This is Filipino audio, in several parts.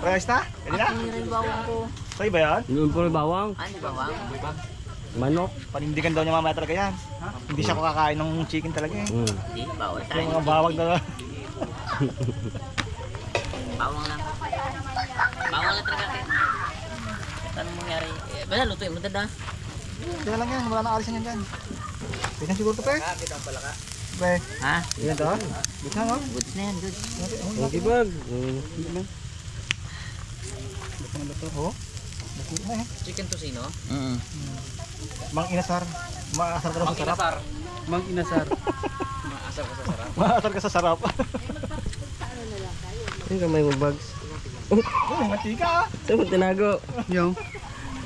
Parehas na? Pwede na? Ang rin bawang ko. Sa'yo ba yan? Yung puro bawang, Ano bawang? manok. Panindigan daw niya mamaya talaga yan. Hindi siya kakain ng chicken talaga eh. Mm. Hindi, bawal sa Yung mga bawag na Bawang lang. Bawang lang talaga kayo. Anong mangyari? Eh, bala, lutuin mo dada. Kaya lang yan, wala na alisan yan dyan. Pwede siguro ito pe. Pe, Ha? yan to. Good na no? Goods na yan, goods. Okay bag. Mm. Good na ito. Oh. Good na eh. Chicken tocino? Mm. Mang inasar. Maasar ka daw sa sarap. Mang inasar. Maasar ko sa sarap. Maasar ka sa sarap. Yung kamay mo bags. Oh, matika ah. Saan mo tinago? Yung?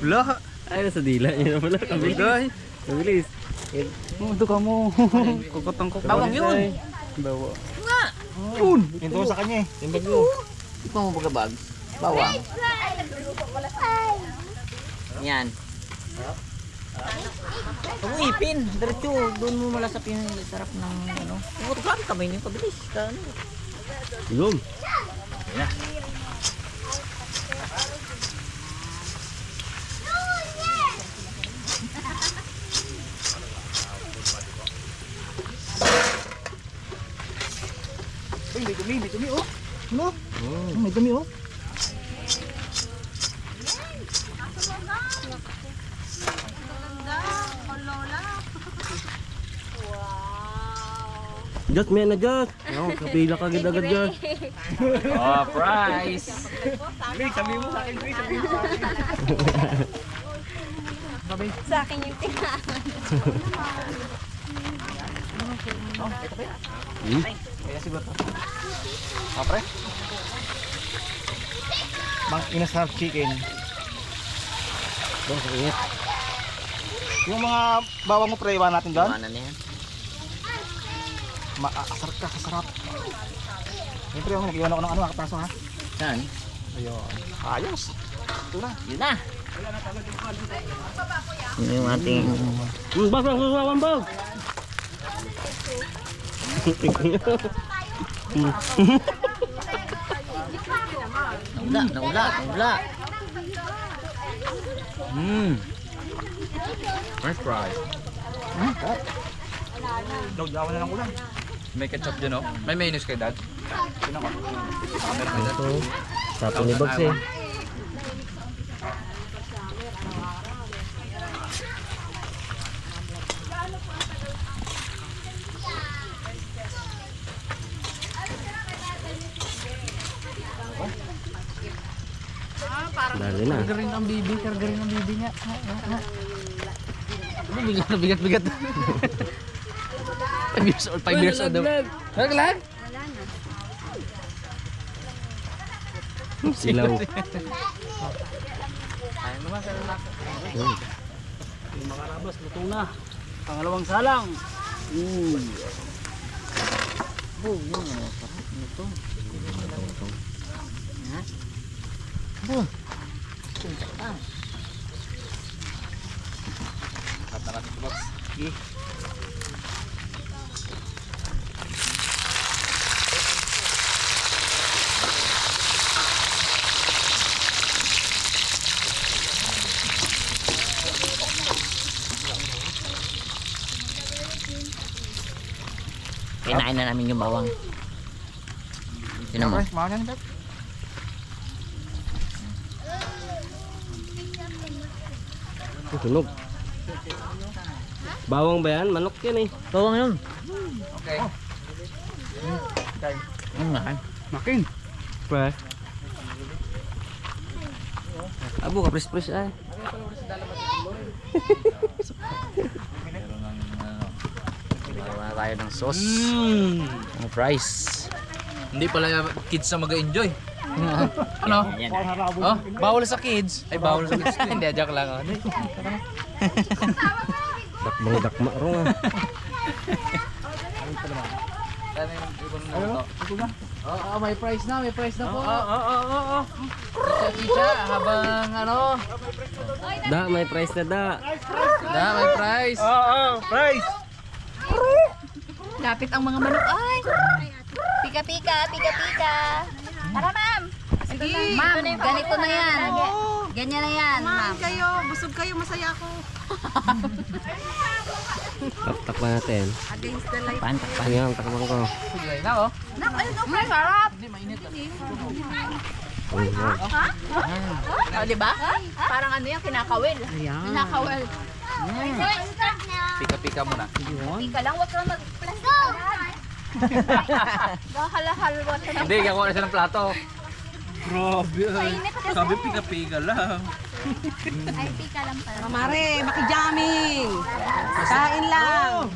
Wala. Ay, nasa dila niya na pala. Kabilis. Kabilis. Mundo ka mo. Kukotang ko. Bawang yun! Bawa. Nga! Yun! Ito sa kanya eh. Yung bag mo. Ikaw mo baga bag? Bawang. Yan. Huwag mo ipin. Diretso, doon mo malasap yung sarap ng ano. Huwag grabe kamay niyo, pabilis. Ka, ano. Ilom. Uy, may dumi, may dumi oh. Ano? May dumi oh. Diyos, may na Diyos. Ako, kapila ka agad agad Diyos. Oh, price! Greg, sabihin mo sa akin, Greg, sabihin mo sa akin. Sa akin yung tinangan. Kaya siguro to. Ah, pre? Mang inasar chicken. Diyos, ingat. Yung mga bawang mo pre, iwan natin doon. Ano na yan? Maasar ka sa sarap. Siyempre, oh, nag-iwan ako ng ano, akapaso ha. Saan? Ayun. Ayos. Ito na. Yun na. Yun yung ating... Mm, bag, bag, bag, bag, bag. Naula, naula, naula. Mmm. French fries. Daw-dawan na lang ulan. May ketchup dyan, oh. May mayonnaise kay dad. Sino ko? Ito. Tapon ni bags eh. Dali na. Kargarin ang bibi, kargarin ang bibi niya. Ano bigat na bigat bigat? 5 years old, 5 years old daw. Naglag? Silaw. Ayun naman sa lalak. Makarabas, luto na. Pangalawang salang. Mm. Oh, yun. Sarap. Ano to? Ha? Boom. Punta ka. Cut na natin Kinain na namin yung bawang. Sino mo? Ang Tunog. Bawang ba yan? Manok yan eh. Bawang yun. Okay. Ano nga? Makin. Pre. Abo ka pres-pres ay. Meron ng, ano, Wala tayo ng sauce. Mmm. Ang fries. Hindi pala kids na mag-enjoy. ano? Yan. Oh, bawal sa kids. Ay, bawal sa kids. Hindi, joke lang. Oh. Dakbang dakma ro ah. Ano luto? Oo, oh, may price na, may price na po. Oo, oo, oo, oo. Chicha, chicha, habang ano, Da, may price na da. da, may price. Oo, oh, price! Lapit ang mga manok. Ay! Pika-pika, pika-pika. Tara, ma'am. Ma'am, ganito na yan. Ganyan na yan, ma'am. kayo, busog kayo, masaya ako. Takpan natin. Against the light. Pan, pan. Ayan, takpan ko. Kulay na oh. Nak, ayun, okay, sarap. Hindi, mainit ah. Ayan. O, di ba? Parang ano yan, kinakawil. Kinakawil. Pika-pika muna. Ika lang, wag kang mag-plastic. Gahalahalwa ka na. Hindi, gawa na siya ng plato. Mainit kasi. Sabi pika-pika lang. Ay, pika lang pala. Mamare, makijaming. Kain lang.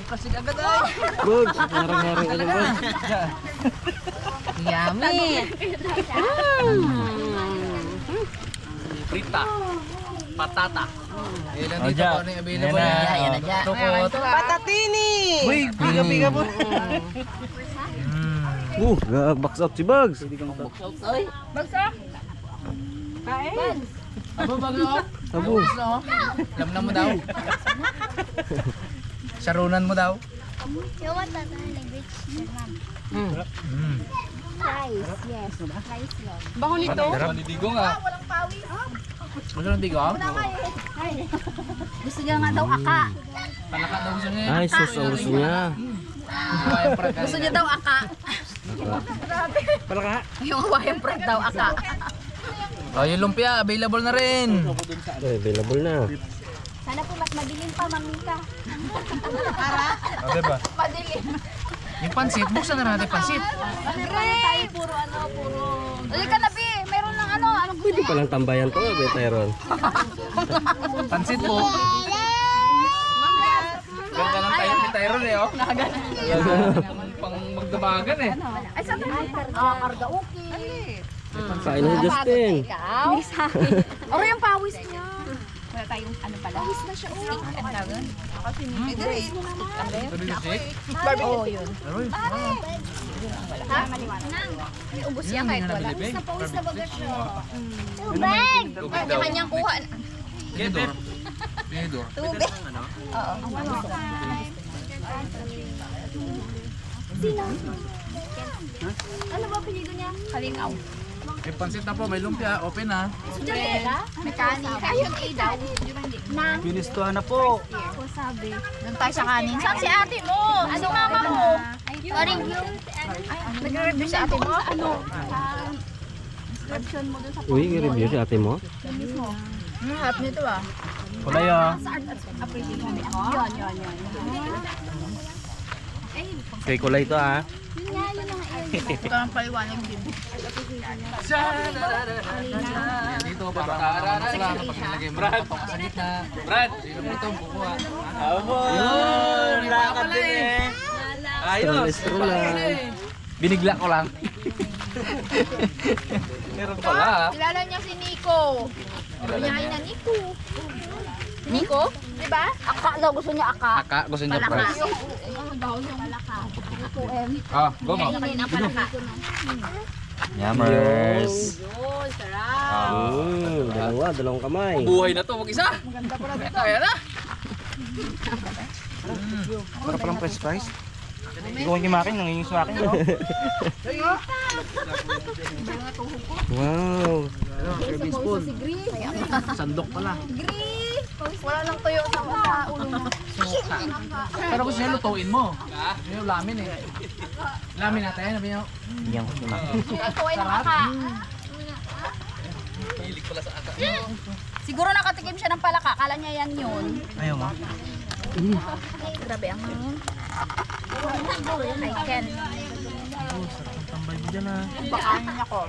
Good. Parang hari ka lang, good. Yummy. Frita. Patata. Yan lang Oh, dito po ano yung available. Yan na. Yan, Yan na dyan. Tukot. Patatini. Uy, pika-pika po. Uh, box up si Bugs. Bagsak. Abo, bago oh. Abo. Oh. Lamnam mo daw. Sarunan mo daw. You want that language? Mm. Rice, yes. Rice yun. Bango nito. Sarap ni Digong ah. Walang pawis. Gusto ng Digong? Gusto niya nga daw aka. Palaka daw gusto niya. Ay, sus, ang gusto niya. Gusto niya daw aka. Palaka. Yung Hawaiian prag daw aka. Oh, yung lumpia, available na rin. Ay, available na. Sana po mas madilim pa, mamita. O, diba? Madilim. Yung pansit, buksan na natin pansit. Tayo puro ano, puro... Uy ka na, Pwede palang tambayan to, be, Tyron. Pansit po. Ganda ng tayo ni Tyron eh, oh. Pang magdabagan eh. Ay, saan ka? Ah, karga okay. Kain na si Justin. Ikaw? Oro yung pawis niya. Wala tayong ano pala. Pawis na siya. Stick and tawag. Kasi may stick and Ito rin yung shake. Oo, yun. Ha? Nang, may ubos yan kahit wala. Pawis na pawis na baga siya. Tubig! Kanya-kanyang kuha. Benidor. Benidor. Tubig. Oo. Sino? Ano ba pinili niya? Kalingaw. May pansit na po, may lumpia, open na. Janela? Mekanika. Ayun, ilaw. Nang. Binistuhan na po. Wasabi. Doon tayo sa kanin. Saan si ate mo? Si mama mo? Sorry. Ay, nag-review si ate mo? Ano? Description mo doon sa Uy, i-review si ate mo. Ang harap nito ah. Kulay ah. Sa art appreciation? Yun, yun, yun. Ay, Kay kulay to, ha? yun nga, yun ang ayun. Ito ang paliwanag din. Dito, para kaararan lang. Kapag nilagay mo ng patong sa gitna. Brad! Sino mo itong kukuha? Yun, lakad din eh. Stroll lang. Binigla ko lang. Meron pala. Kilala niya si Nico. Ay na Nico. Nico? Di ba? Aka daw, gusto niya aka. Aka, gusto niya Palaka. price. Ah, go mo. Kainin ang palaka. Yummers. Yun, sarap. Mm, dalawa, dalawang kamay. Buhay na to, mag-isa. Kaya na. Para palang fresh fries. Hindi ko kumakin, nangingi sa akin. No? Wow. Serving spoon. Sandok pala. Wala nang tuyo sa sa ulo mo. Pero gusto niya lutuin mo. Yun yung lamin eh. Lamin natin, sabi niya. Bigyan ko sila. Tuway ng aka. Siguro nakatikim siya ng palaka. Kala niya yan yun. Ayaw mo. Grabe ang hangin. I can. Tambay mo dyan ah. Bakanin ako.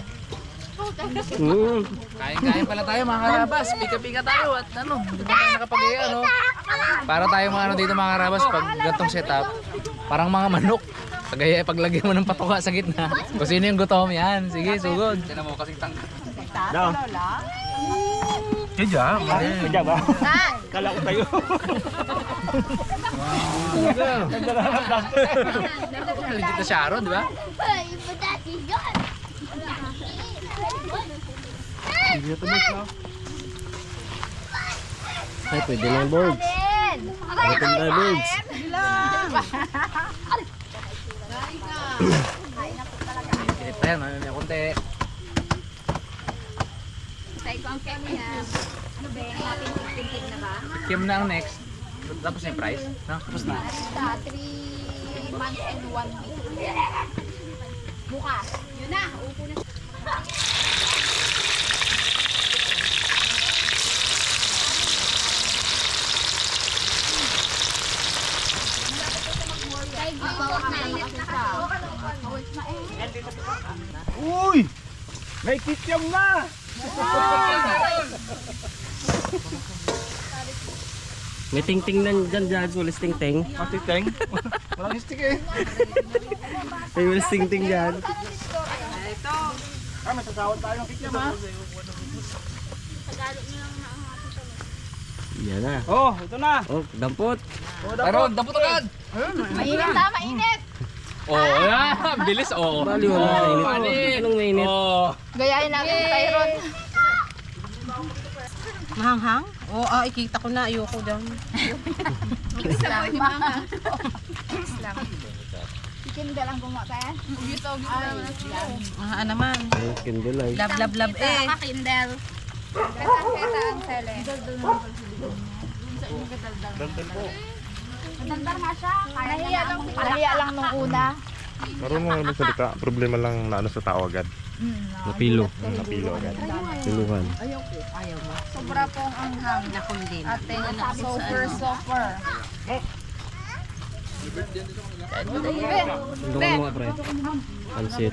Mm. Kain-kain pala tayo mga karabas. Pika-pika tayo at ano, hindi pa tayo nakapag ano. Para tayo mga ano dito mga karabas pag gantong setup. Parang mga manok. Kagaya paglagay mo ng patuka sa gitna. Kung sino yung gutom yan. Sige, sugod. Tinan mo kasing tangka. Daw. Kaya ba? Kaya ba? Kala ko tayo. Legit na Sharon, di ba? Iba dati yun. Ay, pwede na yung boards. Pwede na yung boards. Tayo, may may konti. Tay ko ang kanya. Ano ba? Natin tintig na ba? Kim na ang next. Tapos na yung price. No? Tapos na. Basta 3 months and 1 week. Bukas. Yun na. Upo na. Eh. Uy! May kityam na! May ting-ting na dyan, Jags. Walis ting-ting. Pati teng. Walang stick eh. May walis ting-ting dyan. Ah, may sasawad tayo ng kityam ha. Yan na. Oh, ito na. Oh, dampot. Meron, dapat agad! Mainit na, mainit. Oo, oh, yeah. Bilis, oo. Bali, wala Oo, mainit. mainit. Anong mainit? Oo. Gayahin natin sa Tyron. Mahanghang? Oo, ah, ikita ko na. Ayoko dyan. Mix lang. Mga. Mix lang. Chicken ka lang gumawa kaya? Ay, yan. Ah, naman. Kindle ay. Lab, lab, lab eh. Kindle. Keta-keta ang sele. Daldal nga siya. Nahiya lang, nahiya lang nung una. Marunong naman salita, problema lang na ano sa tao agad. Napilo. Napilo agad. Piluhan. Sobra pong anghang. Nakundin. Ate, super, super. Doon mo nga, pre. Pansit.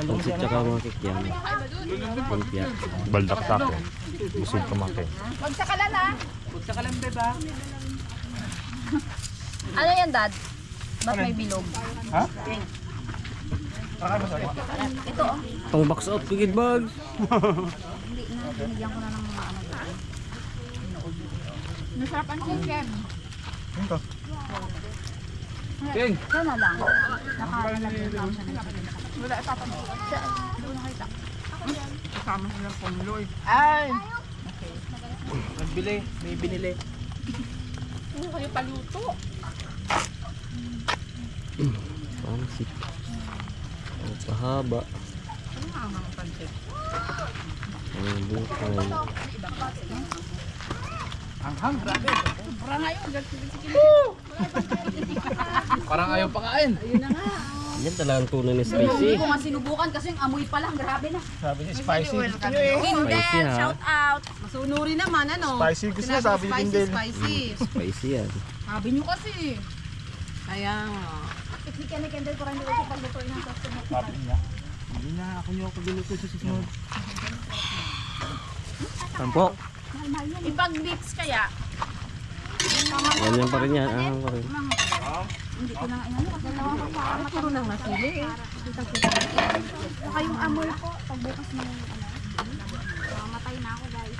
Pansit tsaka mga kikyam. Lumpia. Baldak sa akin. Busog kamakin. Magsakalan ha. Ano yan, Dad? Ba't may bilog? Ha? Ito, oh. Pang box out, bigid bags. Hindi na, binigyan ko na ng mga ano doon. Masarap ang chicken. Ito. King, Ito na lang. Nakalagyan lang siya ng chicken. Wala. Saan? Doon nakita. Kasama sila ng pumulo eh. Ay! nagbili. May binili. Ano kayo paluto? Pansit. Ang pahaba. Ang bukay. Ang hang, grabe. Parang ayaw pakain. Yan talagang tunay ni spicy. nga sinubukan kasi yung amoy pa lang. Grabe na. Sabi niya spicy. Gusto niyo eh. Spicy ha. Shout out. Masunuri naman, ano? Spicy gusto niya, sabi ni Spicy, Kindle. spicy. Spicy yan. Sabi nyo kasi. Kaya nga. Hindi ka na candle ko rin dito sa paglutuin ng customer. Sabi niya. Hindi na ako niyo ako giluto sa susunod. Tampok. Ipag-mix kaya. Yan yan pa rin yan. Ahang pa rin. Hindi ko na ano. Dalawa ko para maturo ng nasili eh. Saka yung amoy ko. Pagbukas ng ano. Mamatay na ako guys.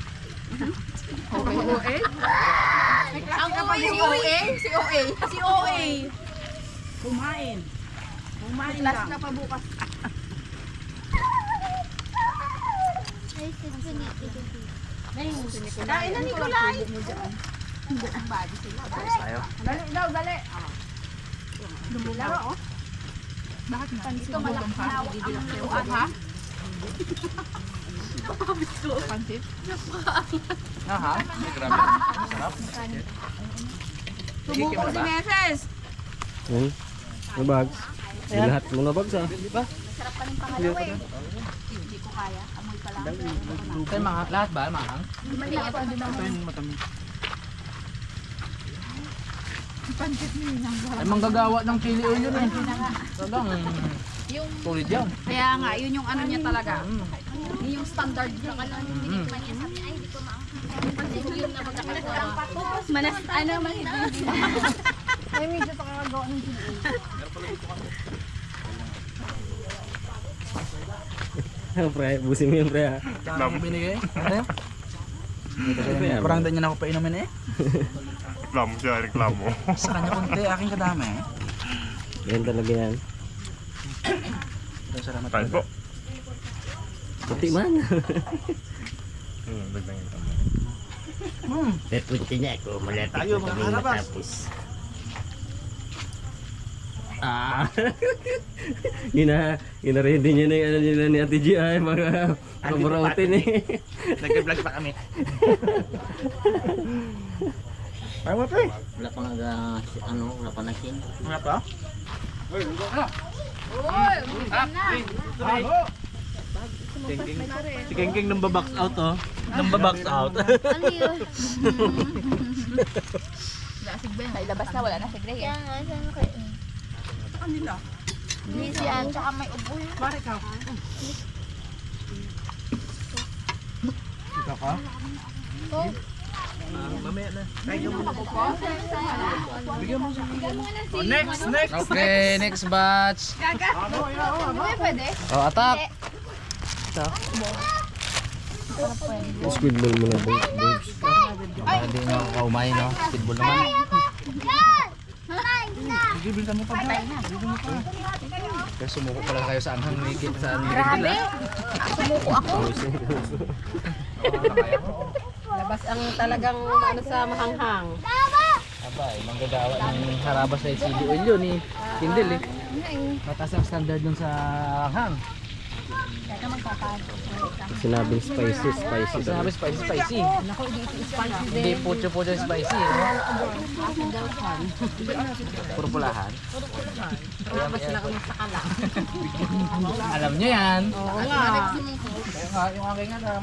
OA? Ang OA, si OA, si OA, si OA. Kumain. Kumain Last na pa bukas. Kain na, Nicolay. Dali daw, dali. Lumularo, oh. Bakit na? Ito malaki na ang luan, ha? Ah, ha? Grabe. Sarap. Sumuko si Meses. Hmm? Ano bags? Yung lahat mo na bags ah. Sarap pa ng pangalawa eh. Hindi ko kaya. Amoy pa lang. Lahat ba? Mahang? Maliit pa din naman. Ito yung matamis. Ay, manggagawa ng chili oil yun eh. Talagang Yung, tulid yan. kaya nga, yun yung ano niya talaga. Yun yung standard na kala. Mm. Yun na magkakagawa. Manas, ano, mahindi. Ay, medyo sa kakagawa ng chili. pre, busin mo yun pre ah. Dami binigay. Ano? Parang dyan niya ako painumin eh. Reklamo siya, reklamo. Sa kanya konti, aking kadami eh. Yan talaga yan. Salamat Kain po. Puti man. Hmm, dagdag yung tama. Pepunti niya ako. Malapit Tayo, mga karabas. Ah. Gina, gina-ready niya na yung ano nila ni Ate G ay mga paborautin eh. Nag-vlog pa kami. Ay mo pre. Wala pa nga, ano, wala pa na sin. Mga pa? Si Kengkeng nang babox out oh. Nang babox out. Ano yun? May labas na, wala na si Greg. Kaya nga, saan kayo? Kanila. Busy yan, tsaka may ubo. Pare ka. Ikaw ka? Next, next. Okay, next batch. Pwede? Oh, attack. Squid ball mo na boys. boys. Ah, Hindi nyo kaumay, no? Speedball naman. Gibilisan mo pa ba? Kaya sumuko pala kayo sa anghang higit sa anghang nila. Labas ang talagang ano sa mahanghang. Abay, manggagawa ng harabas na chili oil yun eh. Kindle eh. Mataas ang standard dun sa anghang. Sinabing spicy, spicy. Sinabi spicy, spicy. Hindi pucho-pucho spicy. No? Puro pulahan. Labas na kami sa. Alam nyo yan. Oo nga. Yung aking nga na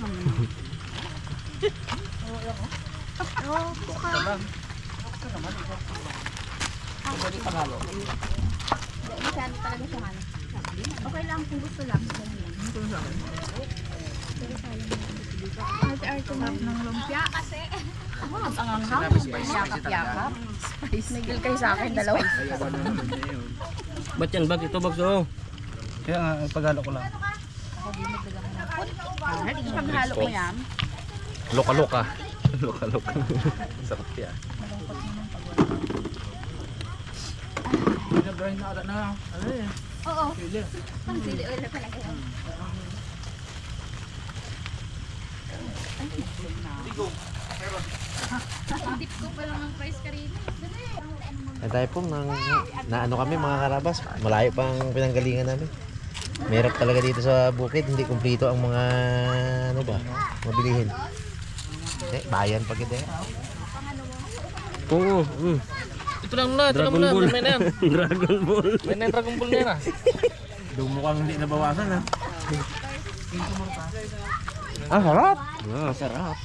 manhid. Pare. Masyado talaga siya ano. Okay lang kung gusto lang. Arte-arte lang ng lumpia kasi. Ang hanghang. Yakap-yakap. Nagil kayo sa akin dalawa. Ba't yan bag? Ito bag so. Kaya nga, pagalo ko lang. Pag halo mo yan. Loka-loka. Loka-loka. Sarap yan. Na ata na. Ano eh. Oo. Pang sili oil na talaga yun. Dip ko pa lang ng price karina. Eh tayo po, nang, na ano kami mga karabas, malayo pang pinanggalingan namin. Merap talaga dito sa bukid, hindi kumpleto ang mga ano ba, mabilihin. Eh, bayan pag ito eh. Oo. Mm. Ito lang na, ito lang. Ball. May na yan. Dragon Ball. May na Dragon Ball na yan ah. Doon mukhang hindi nabawasan ha. Ah, harap! Ah, sarap.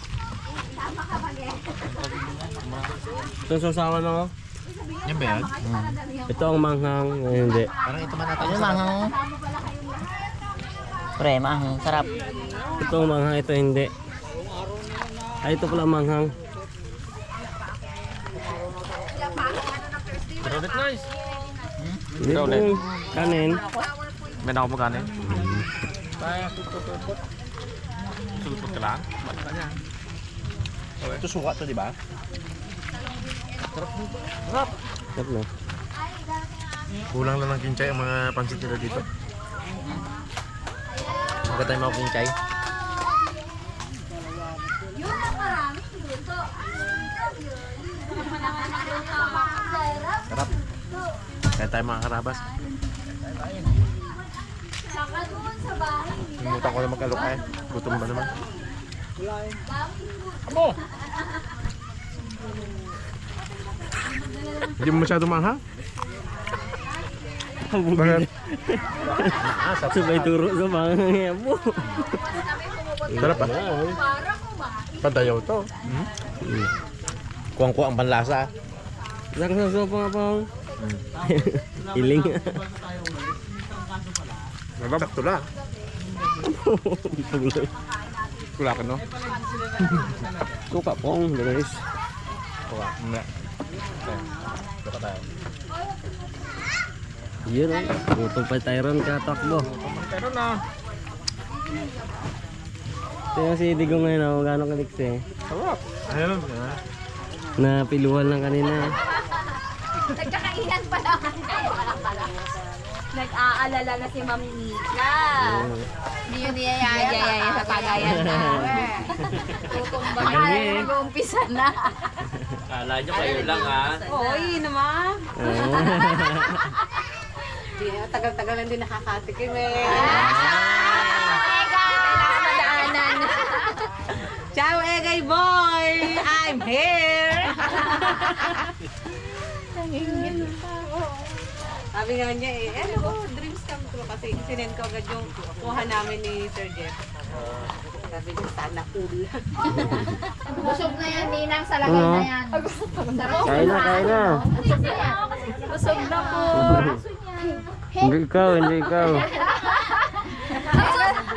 Ito sasawa na ako. Yan ba yan? Ito ang manghang. Eh, hindi. Parang ito man natin Ano sa... Pre, mahang. Sarap. Ito ang manghang. Ito hindi. Ay, ito pala ang manghang. Product nice. Hindi po. Kanin. May na ako magkanin. Sulpot ka lang. Ito suka to, di ba? Sarap na. Kulang lang ng kinchay ang mga pansit nila dito. Huwag tayo mga kinchay. Sarap. Kaya tayo mga karabas. Limutan ko na mag-alok eh. Gutom ba naman? Amo! Hindi mo masyado maanghang? Bakit? Sabay turo sa manghang mo. Sarap ah. Padayaw to. Hmm? Kuwang-kuwang ang panlasa. Sarap sa sopa nga pang. Iling. Sakto lang. Kula ka no? Suka pong, guys. Hindi. Kuha tayo. Yun o. Gutom pa tayo ron katakbo. Pero na. Tingnan si Digo ngayon ako gano'ng kaliksi. Sarap. Ayun. Na piluhan lang kanina. Nagkakainan pa lang. Nag-aalala na si Ma'am Nika. Hindi yun niyayaya sa pagayan namin. Tutumba ka. Nag-uumpisa na. Kala nyo kayo lang ha. Oy, naman. Di na, tagal-tagal lang din nakakatikim eh. Madaanan. Ciao, Egay boy! I'm here! Sabi nga niya eh, ano ko, dreams come true kasi sinend ko agad yung kuha namin ni Sir Jeff. Sabi niya, sana all. Busog na yan, Ninang, sa lagay na yan. Kain na, kain na. Busog na po. Hindi ikaw, hindi ikaw.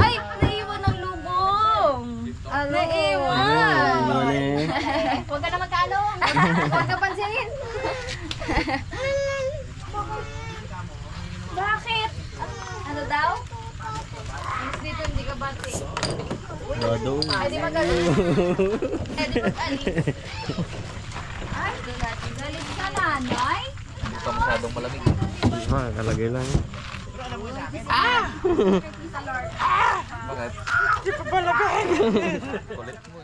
Ay, naiwan ng lubong. Naiwan. Ano eh? Huwag ka na magkalong. Huwag ka pansinin. Bakit? Ano daw? Dito hindi ka bati. Dodo. Pwede magaling. Pwede. Ay, galit ka nanay. Hindi pa masyadong malamig. Ah, kalagay lang. Bakit? Hindi pa malamig. Kulit mo